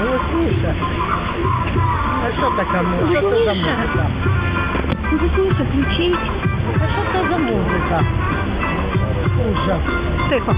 Голосніше. А що така музика? Що це за музика? Голосніше включіть. А що це за музика? Слушай. Тихо.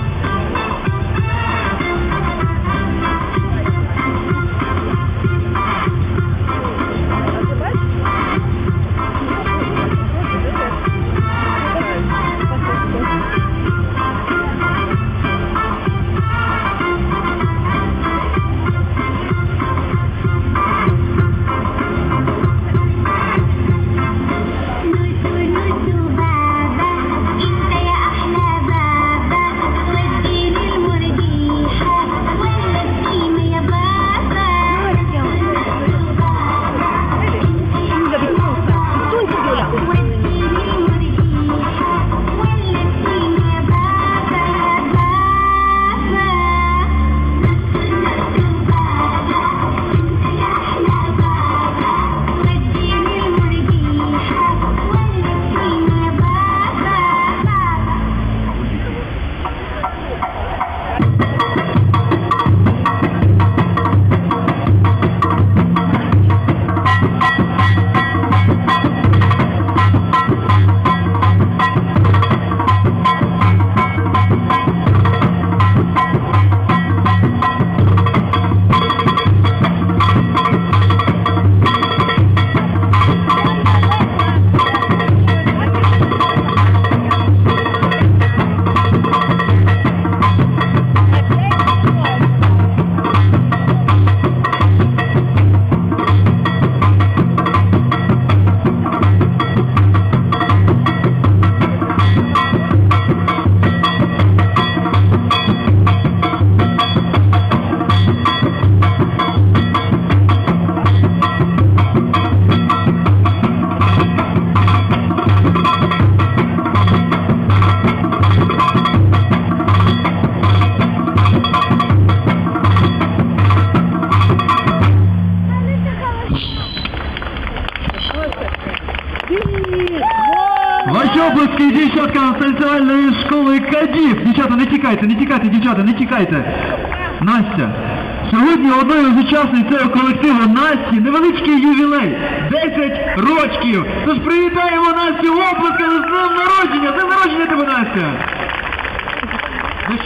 Ваші обласки дівчатка танцювальної школи Кадів. Дівчата, не тікайте, не тікайте, дівчата, не тікайте. Настя, сьогодні одною з учасниць цього колективу Насті невеличкий ювілей. 10 рочків. Тож привітаємо Настю оплесками з днем народження. З днем народження тебе, Настя! Ну